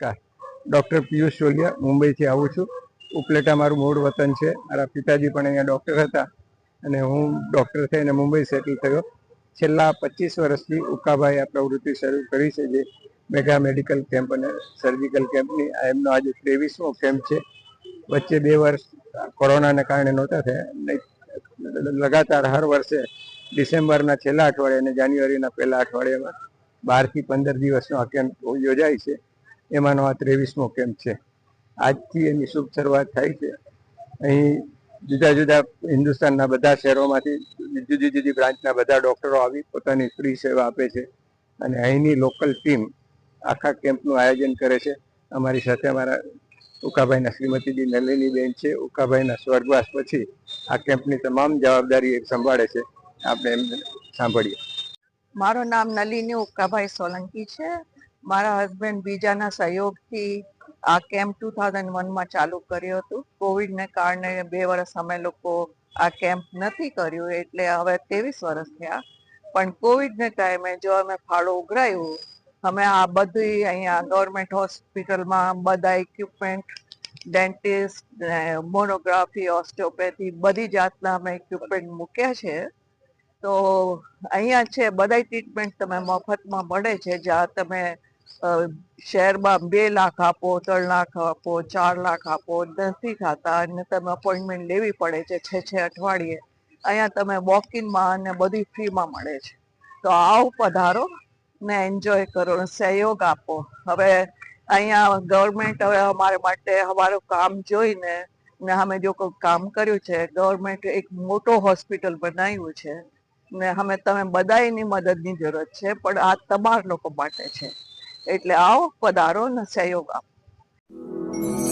નમસ્કાર ડૉક્ટર પિયુષ ચોલિયા મુંબઈથી આવું છું. ઉપલેટા મારું મૂળ વતન છે. મારા પિતાજી પણ અહીંયા ડૉક્ટર હતા અને હું ડૉક્ટર થઈને મુંબઈ સેટલ થયો. છેલ્લા પચીસ વર્ષથી ઉકાભાઈ આ પ્રવૃત્તિ શરૂ કરી છે, જે મેગા મેડિકલ કેમ્પ અને સર્જિકલ કેમ્પની આ એમનો આજે ત્રેવીસમો કેમ્પ છે. વચ્ચે બે વર્ષ કોરોનાને કારણે નહોતા થયા. લગાતાર હર વર્ષે ડિસેમ્બરના છેલ્લા અઠવાડિયે અને જાન્યુઆરીના પહેલા અઠવાડિયામાં બારથી પંદર દિવસનો આ કેમ્પ યોજાય છે. એમાંનો આ ત્રેવીસમો કેમ્પ છે. આજથી એની શુભ શરૂઆત થાય છે. અહીં જુદા જુદા હિન્દુસ્તાનના બધા શહેરોમાંથી જુદી જુદી બ્રાન્ચના બધા ડૉક્ટરો આવી પોતાની ફ્રી સેવા આપે છે. અને અહીંની લોકલ ટીમ આખા કેમ્પનું આયોજન કરે છે. અમારી સાથે અમારા ઉકાભાઈના શ્રીમતીજી નલિની બેન છે. ઉકાભાઈના સ્વર્ગવાસ પછી આ કેમ્પની તમામ જવાબદારી સંભાળે છે. આપણે એમને સાંભળીએ. મારું નામ નલિની ઉકાભાઈ સોલંકી છે. મારા હસબન્ડ બીજાના સહયોગથી આ કેમ્પ ટુ થાઉઝન્ડ વનમાં ચાલુ કર્યું હતું. કોવિડને કારણે બે વર્ષ અમે લોકો આ કેમ્પ નથી કર્યું, એટલે હવે ત્રેવીસ વર્ષ થયા. પણ કોવિડને ટાઈમે જો અમે ફાળો ઉઘરાયું, અમે આ બધી અહીંયા ગવર્મેન્ટ હોસ્પિટલમાં બધા ઇક્વિપમેન્ટ ડેન્ટિસ્ટ મોનોગ્રાફી ઓસ્ટિયોપેથી બધી જાતના અમે ઇક્વિપમેન્ટ મૂક્યા છે. તો અહીંયા છે બધા ટ્રીટમેન્ટ તમે મફતમાં મળે છે, જ્યાં તમે શહેરમાં બે લાખ આપો, ત્રણ લાખ આપો, ચાર લાખ આપો નથી થતા અને તમે અપોઇન્ટમેન્ટ લેવી પડે છે છે છે અઠવાડિયે. અહીંયા તમે વોકિંગમાં અને બધી ફ્રીમાં મળે છે. તો આવો પધારો, ને એન્જોય કરો, સહયોગ આપો. હવે અહીંયા ગવર્મેન્ટ હવે અમારે માટે અમારું કામ જોઈને, ને અમે જો કામ કર્યું છે ગવર્મેન્ટ એક મોટો હોસ્પિટલ બનાવ્યું છે, ને અમે તમે બધાની મદદની જરૂરત છે, પણ આ તમારા લોકો માટે છે. એટલે આવો પધારો ને સહયોગ. આપો